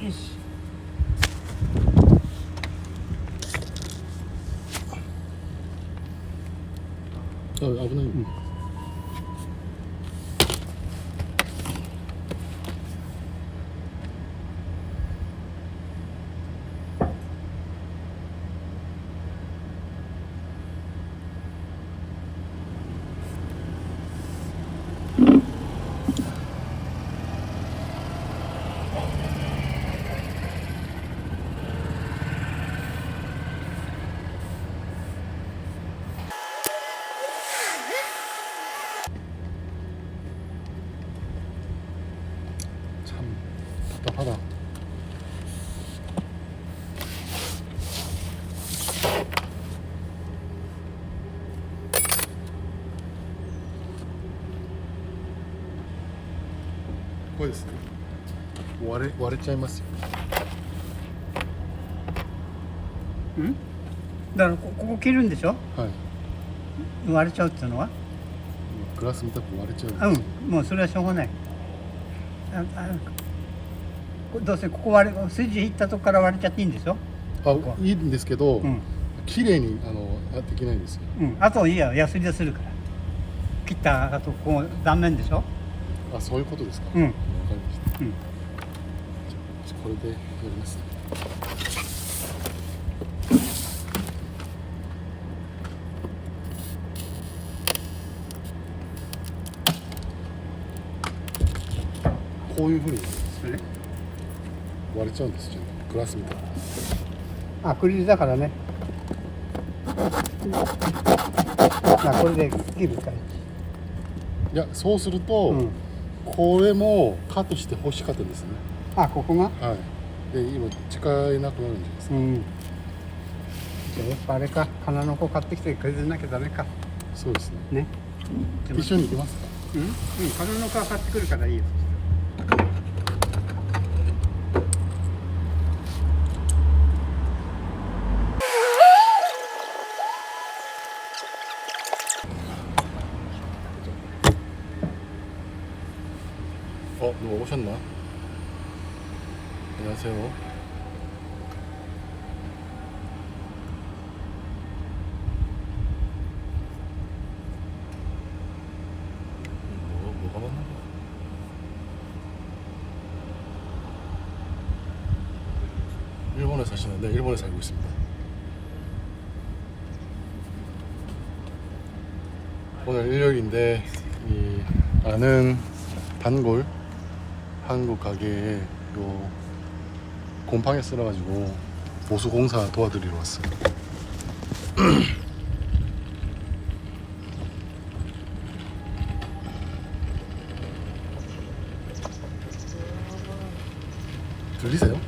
よし 아, 아버님. 肌肌これですね。割れ割れちゃいますよ。うん？だからこここ切るんでしょ？はい。割れちゃうっていうのは？グラスも多分割れちゃううん。もうそれはしょうがない。どうせここ割れ筋いったとこから割れちゃっていいんでしょ？あ、いいんですけど、うん、綺麗にあのあできないんですよ。うん、あといいやヤスリでするから切ったあとこう断面でしょ？あ、そういうことですか。うんわかりました。うんこれでやりますね。こういうふうに割れちゃうんですよ。グラスみたいな。アクリルだからねあこれで切るからいや、そうすると、うんこれもカットして欲しかったんですね。あここが？はい。で、今使えなくなるんじゃないですか。うんじゃあやっぱあれか花の子買ってきて削らなきゃダメかそうですね。ね一緒に行きますか。うん、うん、花の皮買ってくるからいいよ 살고 있습니다. 오늘 일요일인데 이 아는 단골 한국 가게에 요 곰팡이 쓸어가지고 보수 공사 도와드리러 왔어요. 들리세요?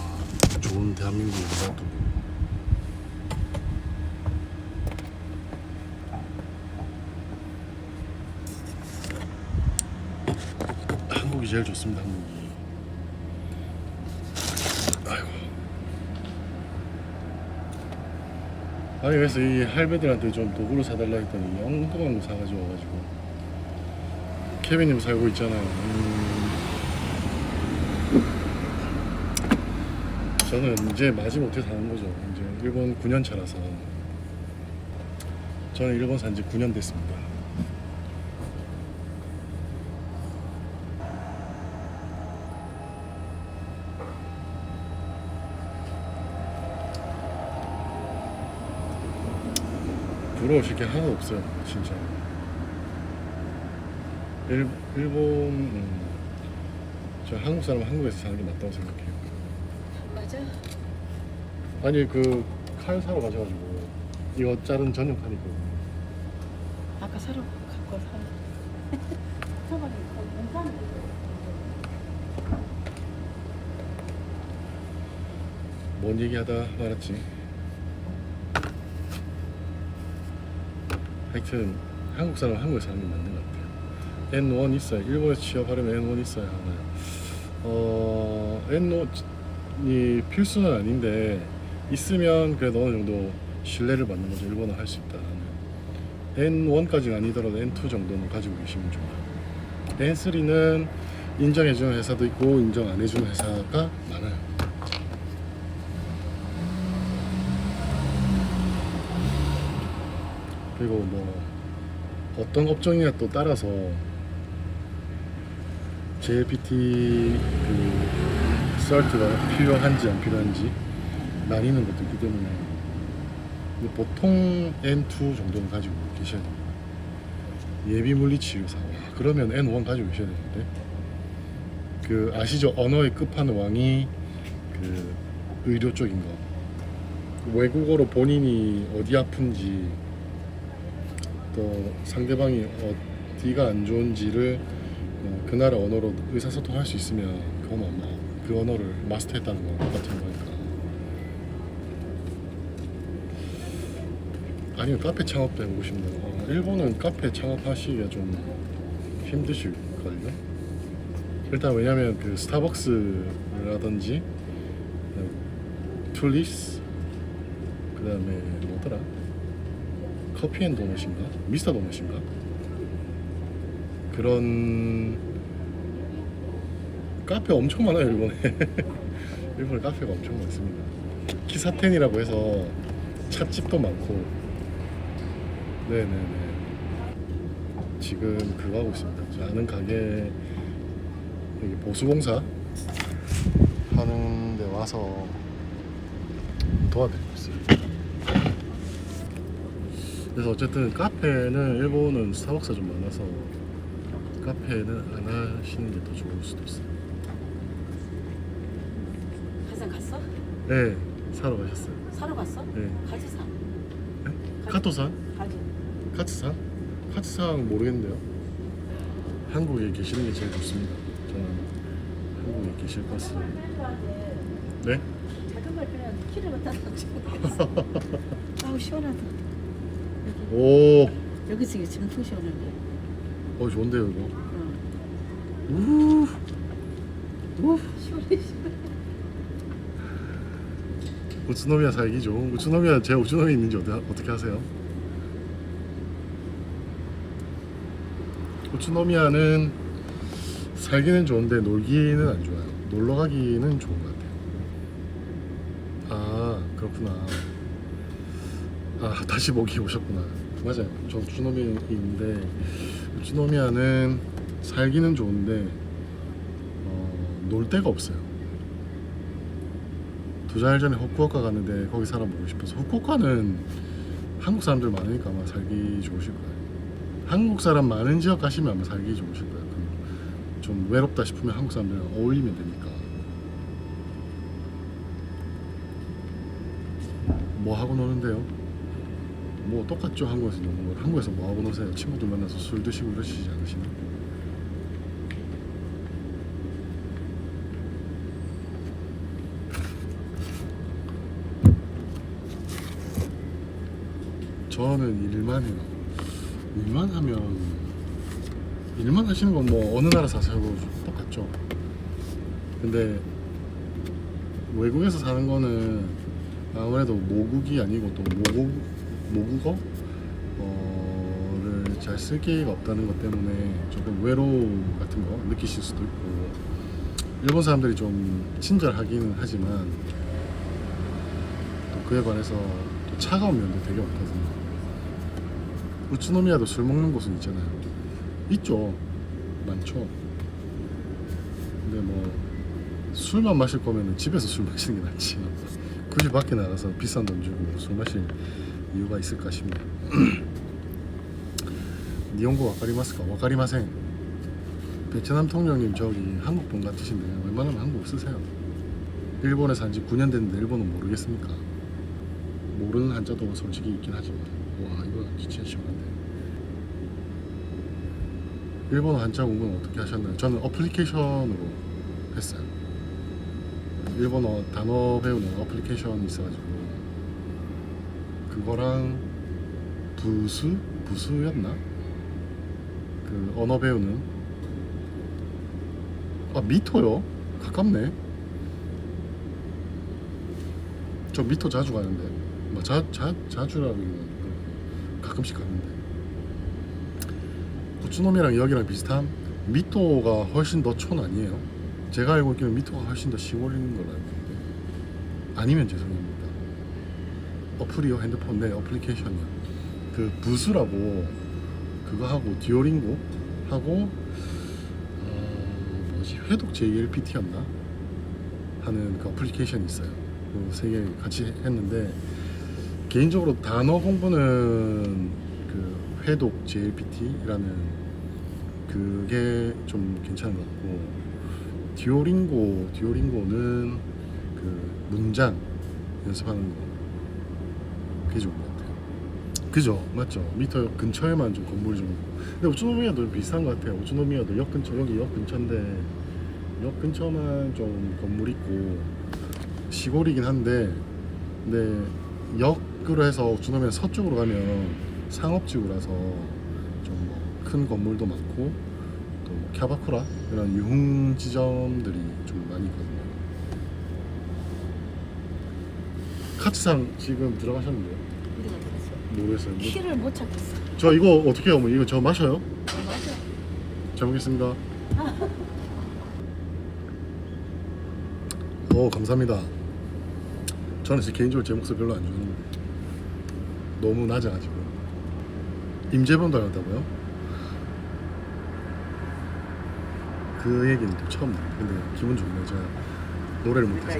좋은 대한민국에 놔두고 한국이 제일 좋습니다. 한국이. 아이고. 아니 그래서 이 할배들한테 좀 도구를 사달라 했더니 엉뚱한 거 사가지고 와가지고 케빈님 살고 있잖아요. 음. 저는 이제 마지 못해 사는 거죠. 이제 일본 9년 차라서 저는 일본 산 지 9년 됐습니다. 부러우실 게 하나도 없어요, 진짜. 일, 일본, 음, 저 한국 사람 은 한국에서 사는 게 맞다고 생각해요. 거죠? 아니 그 칼 사러 가셔가지고 이거 자른 전용 칼이 그. 아까 사러 갖고 사. 뭔 얘기하다 말았지 하여튼 한국 사람 한국 사람이 맞는 것 같아요 N1 있어요 일본에 취업하려면 N1 있어야 하나요 어 N1 이 필수는 아닌데 있으면 그래도 어느 정도 신뢰를 받는 거죠. 일본어 할 수 있다. N1까지는 아니더라도 N2 정도는 가지고 계시면 좋아요. N3는 인정해주는 회사도 있고 인정 안 해주는 회사가 많아요. 그리고 뭐 어떤 업종이냐 또 따라서 JLPT 그 설트가 필요한지 안 필요한지 나뉘는 것도 있기 때문에. 보통 N2 정도는 가지고 계셔야 됩니다. 예비 물리치료사. 와, 그러면 N1 가지고 계셔야 되는데. 그 아시죠? 언어의 끝판왕이 그 의료 쪽인 거. 외국어로 본인이 어디 아픈지 또 상대방이 어디가 안 좋은지를 어, 그 나라 언어로 의사소통할 수 있으면 그건 아마 그 언어를 마스터했다는 건 똑같은 거니까. 아니면 카페 창업도 해보고 싶네요. 어, 일본은 카페 창업하시기가 좀 힘드실걸요? 일단 왜냐면 그 스타벅스라든지 툴리스 그 다음에 뭐더라? 커피 앤 도넛인가? 미스터 도넛인가? 그런 카페 엄청 많아요 일본에. 일본에 카페가 엄청 많습니다. 키사텐이라고 해서 찻집도 많고. 네네네. 지금 그거 하고 있습니다. 저 아는 가게 여기 보수공사 하는 데 와서 도와드리고 있어요 그래서 어쨌든 카페는 일본은 스타벅스가 좀 많아서 카페는 안 하시는 게 더 좋을 수도 있어요 가서 갔어? 네 사러 가셨어요 사러 갔어? 네 가지 사. 카토산? 가지. 카츠상? 카츠상 모르겠는데요 한국에 계시는 게 제일 좋습니다 저는 한국에 계실 것 같습니다 네? 자전거 그냥 키를 갖다 놓고. 아우 시원하다. 여기 오 여기서 이게 엄청 시원하네. 어, 좋은데요 이거 응. 우 시원해 시원해. 우츠노미야 살기죠 우츠노미야 제 우츠노미 있는지 어떻게, 하세요? 우츠노미야는 살기는 좋은데 놀기는 안 좋아요. 놀러 가기는 좋은 것 같아요. 아 그렇구나. 아 다시 보기 오셨구나. 맞아요. 저 우츠노미인데 우츠노미야는 살기는 좋은데 어, 놀 데가 없어요 두 달 전에 후쿠오카 갔는데 거기 사람 보고 싶어서 후쿠오카는 한국 사람들 많으니까 아마 살기 좋으실 거예요 한국 사람 많은 지역 가시면 아마 살기 좋으실 거예요 그좀 외롭다 싶으면 한국 사람들이랑 어울리면 되니까 뭐 하고 노는데요? 뭐 똑같죠 한국에서 노는 거 한국에서 뭐 하고 노세요? 친구들 만나서 술 드시고 이러시지 않으시나? 저는 일만 하면 일만 하시는 건 뭐 어느 나라 사세요 똑같죠. 근데 외국에서 사는 거는 아무래도 모국이 아니고 또 모국 모국어 어를 잘 쓸 기회가 없다는 것 때문에 조금 외로움 같은 거 느끼실 수도 있고 일본 사람들이 좀 친절하기는 하지만 또 그에 관해서 또 차가운 면도 되게 많거든요. 우츠노미야도 술 먹는 곳은 있잖아요. 있죠. 많죠. 근데 뭐 술만 마실 거면 집에서 술 마시는 게 낫지. 굳이 밖에 나가서 비싼 돈 주고 술 마실 이유가 있을까 싶네요. 니온고 와카리마스까? 와카리마생. 베트남 통령님 저기 한국 분 같으신데 웬만하면 한국 쓰세요. 일본에 산지 9년 됐는데 일본은 모르겠습니까? 모르는 한자도 솔직히 있긴 하지만 와 이거 진짜 심한데 일본어 한자 공부는 어떻게 하셨나요? 저는 어플리케이션으로 했어요 일본어 단어 배우는 어플리케이션이 있어가지고 그거랑 부수 부수였나? 그 언어 배우는 아 미토요? 가깝네. 저 미토 자주 가는데 뭐 자, 자, 자주라기는 가끔씩 가는데. 우츠노미랑 여기랑 비슷한 미토가 훨씬 더 촌 아니에요? 제가 알고 있기로는 미토가 훨씬 더 시골인 걸로 알고 있는데. 아니면 죄송합니다. 어플이요 핸드폰? 내 어플리케이션이요. 그 부스라고 그거 하고 듀오링고 하고 어, 뭐지? 회독 JLPT였나? 하는 그 어플리케이션이 있어요. 그 세 개 같이 했는데 개인적으로 단어 공부는 그 회독 JLPT라는 그게 좀 괜찮은 것 같고 듀오링고 듀오링고는 그 문장 연습하는 거 그게 좋은 것 같아요. 그죠? 맞죠? 미터 근처에만 좀 건물 좀. 근데 우츠노미야도 비슷한 것 같아요. 우츠노미야도 역 근처 여기 역 근처인데 역 근처만 좀 건물 있고 시골이긴 한데 근데 역 으로 해서 우츠노미야 서쪽으로 가면 상업지구라서 좀 뭐 큰 건물도 많고 또 캬바쿠라 이런 유흥 지점들이 좀 많이 있거든요. 카츠상 지금 들어가셨는데요? 우리가 들었어. 모르겠어요. 뭐- 키를 못 찾겠어. 저 이거 어떻게 해요? 뭐 이거 저 마셔요? 아, 맞아. 잘 먹겠습니다. 오 감사합니다. 저는 제 개인적으로 제 목소리 별로 안 좋아하는데 너무 낮아가지고 임재범 닮았다고요? 그 얘기는 또 처음 들어요. 근데 기분 좋네요. 제가 노래를 못해서.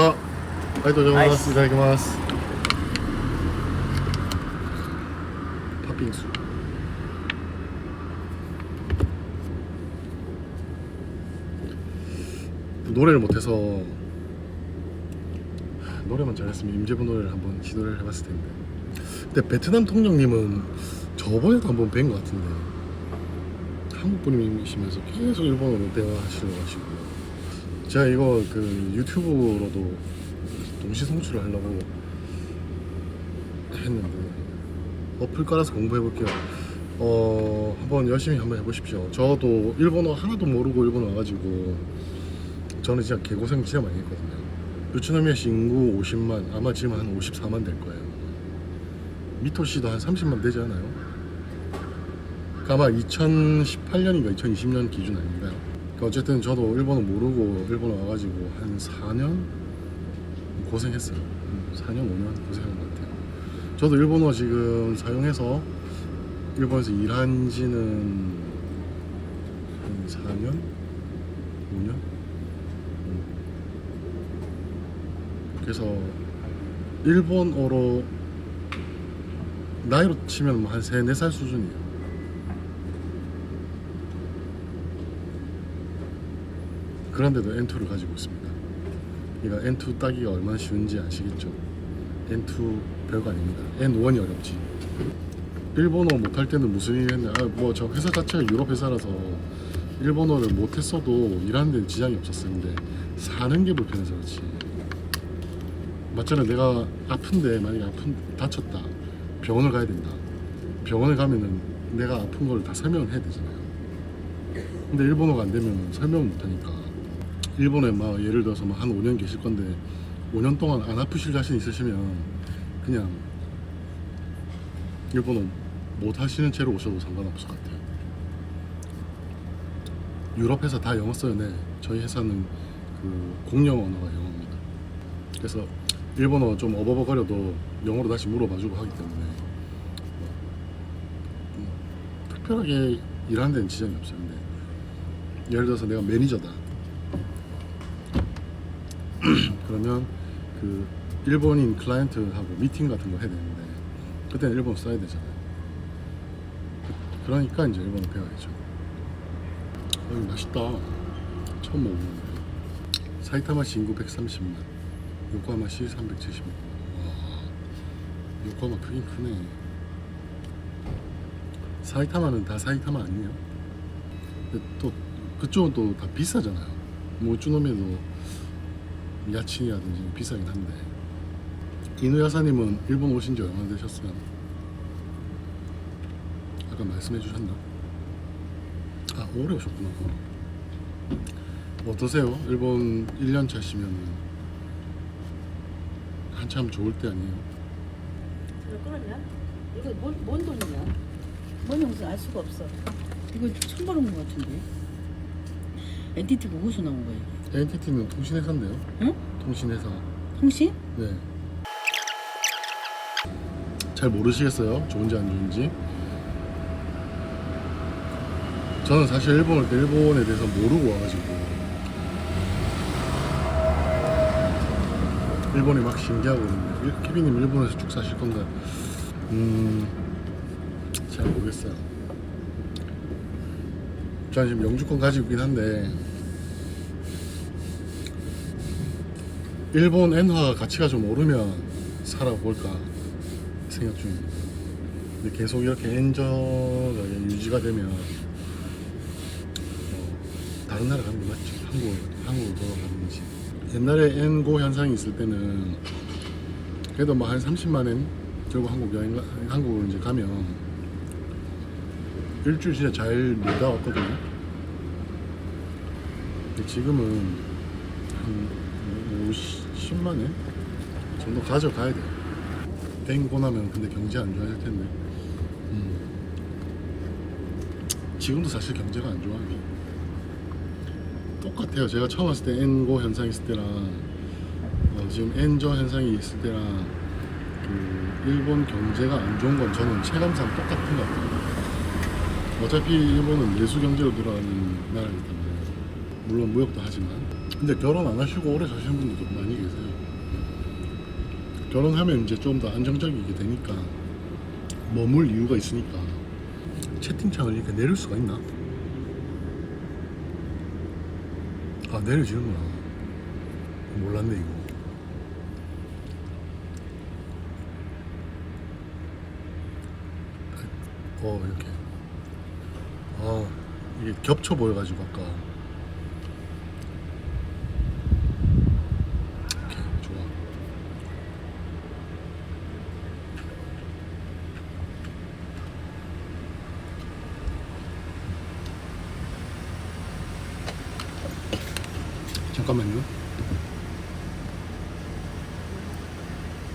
아, 아이도 고자이마스. 이다키마스. 팥빙수. 노래를 못해서 노래만 잘했으면 임재범 노래를 한번 시도를 해봤을 텐데. 근데 베트남 통령님은 저번에도 한번 뵌 것 같은데 한국 분이시면서 계속 일본어로 대화하시려가지고 제가 이거 그 유튜브로도 동시 송출을 하려고 했는데 어플 깔아서 공부해 볼게요. 어 한번 열심히 한번 해보십시오. 저도 일본어 하나도 모르고 일본 와가지고 저는 진짜 개고생 진짜 많이 했거든요. 유치노미야시 인구 50만 아마 지금 한 54만 될 거예요. 미토시도 한 30만 되지 않아요? 그 아마 2018년인가 2020년 기준 아닌가요? 그 어쨌든 저도 일본어 모르고 일본어 와가지고 한 4년 고생했어요. 음, 4년 5년 고생한 것 같아요. 저도 일본어 지금 사용해서 일본에서 일한 지는 한 4년? 5년? 음. 그래서 일본어로 나이로 치면 뭐한 3, 4살 수준이에요. 그런데도 N2를 가지고 있습니다. 그러니까 N2 따기가 얼마나 쉬운지 아시겠죠? N2 별거 아닙니다. N1이 어렵지. 일본어 못할 때는 무슨 일 했냐? 아, 뭐저 회사 자체가 유럽 회사라서 일본어를 못했어도 일하는 데는 지장이 없었었는데 사는 게 불편해서 그렇지. 맞잖아. 내가 아픈데 만약에 아픈 다쳤다. 병원을 가야 된다. 병원에 가면은 내가 아픈 걸 다 설명을 해야 되잖아요. 근데 일본어가 안 되면 설명을 못 하니까 일본에 막 예를 들어서 막 한 5년 계실 건데 5년 동안 안 아프실 자신 있으시면 그냥 일본어 못 하시는 채로 오셔도 상관없을 것 같아요. 유럽 회사 다 영어 써요. 네. 저희 회사는 그 공용 언어가 영어입니다. 그래서 일본어 좀 어버버거려도 영어로 다시 물어봐주고 하기 때문에 뭐, 음, 특별하게 일하는 데는 지장이 없어요. 근데 예를 들어서 내가 매니저다. 그러면 그 일본인 클라이언트하고 미팅 같은 거 해야 되는데 그때는 일본어 써야 되잖아요. 그- 그러니까 이제 일본어 배워야죠. 어, 이거 맛있다. 처음 먹어보는데. 사이타마시 인구 130만, 요코하마시 370만. 와, 요코하마 크긴 크네. 사이타마는 다 사이타마 아니에요? 근데 또 그쪽은 또 다 비싸잖아요. 뭐 우쭈노미도 야친이라든지 비싸긴 한데 이누 여사님은 일본 오신 지 얼마나 되셨어요? 아까 말씀해 주셨나? 아 오래 오셨구나 어떠세요? 일본 1년 차시면 한참 좋을 때 아니에요? 이거 끌었냐? 이거 뭔, 뭔 돈이냐? 뭔 용서 알 수가 없어. 이거 처음 보는 것 같은데. 엔티티가 어디서 나온 거야? 이게? NTT는 통신회사인데요? 응? 통신회사 통신? 네. 잘 모르시겠어요? 좋은지 안 좋은지? 저는 사실 일본 올때 일본에 대해서 모르고 와가지고 일본이 막 신기하거든요. 일- 케빈님 일본에서 쭉 사실 건가? 음, 잘 모르겠어요. 저는 지금 영주권 가지고 있긴 한데 일본 엔화 가치가 좀 오르면 살아볼까 생각 중입니다. 근데 계속 이렇게 엔저가 유지가 되면 어, 다른 나라 가는 게 맞죠. 한국 한국으로 돌아가는지. 옛날에 엔고 현상이 있을 때는 그래도 뭐 한 30만 엔 들고 한국 여행 가- 한국으로 이제 가면 일주일 진짜 잘 놀다 왔거든요. 근데 지금은 한 50만 원 정도 가져가야 돼. 땡고 나면 근데 경제 안 좋아질 텐데. 음. 지금도 사실 경제가 안 좋아요. 똑같아요. 제가 처음 왔을 때 엔고 현상이 있을 때랑 어, 지금 엔저 현상이 있을 때랑 그 일본 경제가 안 좋은 건 저는 체감상 똑같은 것 같아요. 어차피 일본은 내수 경제로 돌아가는 나라이기 때문에 물론 무역도 하지만 근데 결혼 안 하시고 오래 사시는 분들도 많이 계세요. 결혼하면 이제 좀 더 안정적이게 되니까 머물 이유가 있으니까 채팅창을 이렇게 내릴 수가 있나? 아 내려지는구나. 몰랐네 이거. 어 이렇게. 아 이게 겹쳐 보여가지고 아까. 오케이 좋아. 잠깐만요.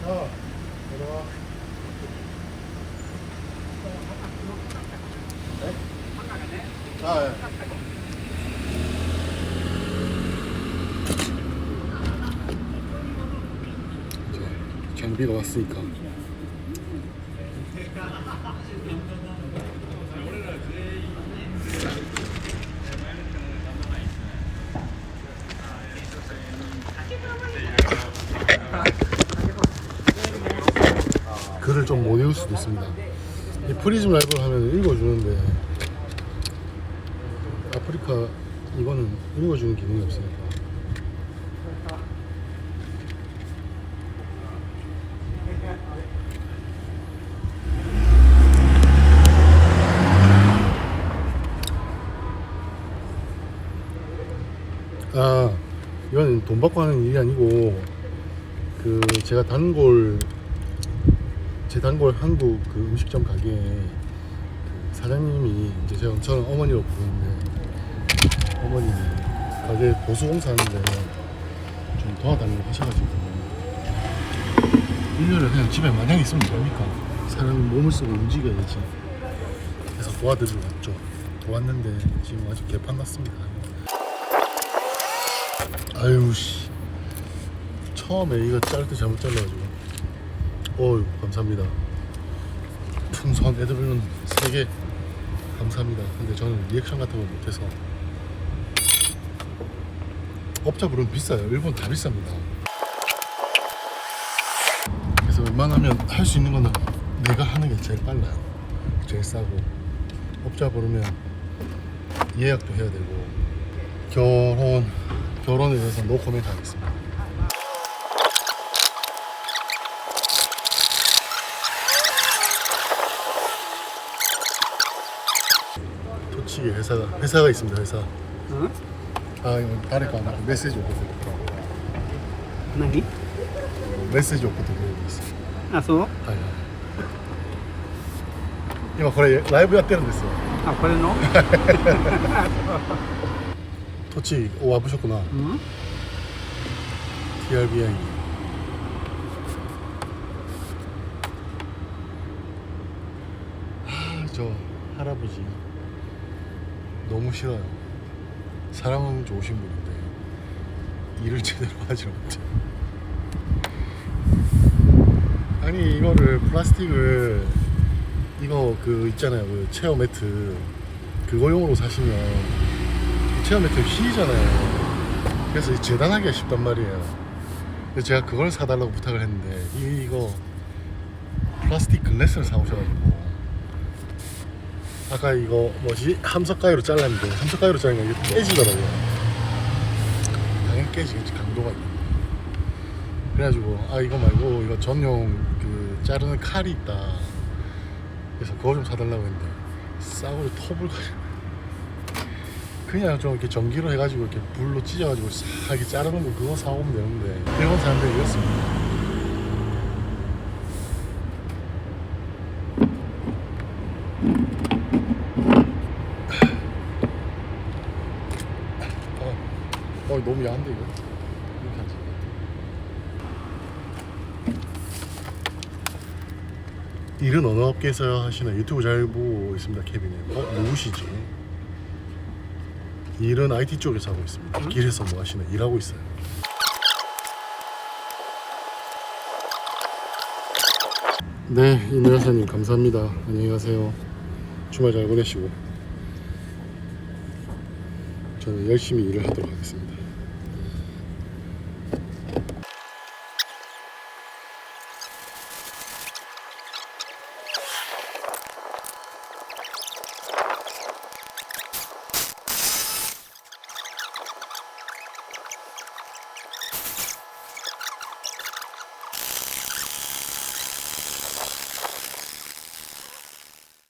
아, 내려와. 네? 아, 예. 이제 장 비가 왔으니까. 글을 좀 못 읽을 수도 있습니다. 이 프리즘 라이브를 하면 읽어주는데 아프리카 이거는 읽어주는 기능이 없으니까. 아 이건 돈 받고 하는 일이 아니고 그 제가 단골 제 단골 한국 그 음식점 가게에 그 사장님이 이제 제가 저는 어머니로 부르는데 어머님이 가게 보수 공사하는데 좀 도와달라고 하셔가지고 일요일에 그냥 집에 마냥 있으면 됩니까? 사람이 몸을 쓰고 움직여야지. 그래서 도와드리러 왔죠. 도왔는데 지금 아직 개판 났습니다. 아유 씨 처음에 이거 자를 때 잘못 잘라가지고. 어유 감사합니다. 풍선 에드블룬 3개 감사합니다. 근데 저는 리액션 같은 걸 못해서. 업자불은 비싸요. 일본 다 비쌉니다. 그래서 웬만하면 할 수 있는 거는 내가 하는 게 제일 빨라요. 제일 싸고. 업자 부르면 예약도 해야 되고. 결혼 결혼에 대해서 노 코멘트 하겠습니다 토치기 회사가 회사가 있습니다 회사 응? 아 이거 다를까 나 메시지 오거든 何 메시지 오프도 보내고 있어. あそう 아, 야. 이거 그래 라이브 やってるんですよ.あこれの 토치 오 와보셨구나. うん TRBI. 아, 저 할아버지 너무 싫어요. 사람은 좋으신 분인데 일을 제대로 하지 못해. 아니 이거를 플라스틱을 이거 그 있잖아요 그 체어 매트 그거용으로 사시면 체어 매트 휘잖아요. 그래서 재단하기가 쉽단 말이에요. 그래서 제가 그걸 사달라고 부탁을 했는데 이, 이거 플라스틱 글래스를 사오셔가지고 아까 이거 뭐지? 함석가위로 잘랐는데 함석가위로 자르니까 이게 깨지더라고요. 당연히 깨지겠지 강도가 있는데 그래가지고 아 이거 말고 이거 전용 그 자르는 칼이 있다. 그래서 그거 좀 사달라고 했는데 싸구려 톱을 가지고 그냥 좀 이렇게 전기로 해가지고 이렇게 불로 찢어가지고 싹 이렇게 자르는 거 그거 사오면 되는데. 일본 사람들이 이렇습니다. 어, 어 너무 야한데 이거. 이렇게 하지. 일은 어느 업계에서 하시나 유튜브 잘 보고 있습니다 케빈님. 어 누구시지? 일은 IT 쪽에서 하고 있습니다. 길에서 뭐 하시나 일하고 있어요. 네, 이노 여사님 감사합니다. 안녕히 가세요. 주말 잘 보내시고 저는 열심히 일을 하도록 하겠습니다.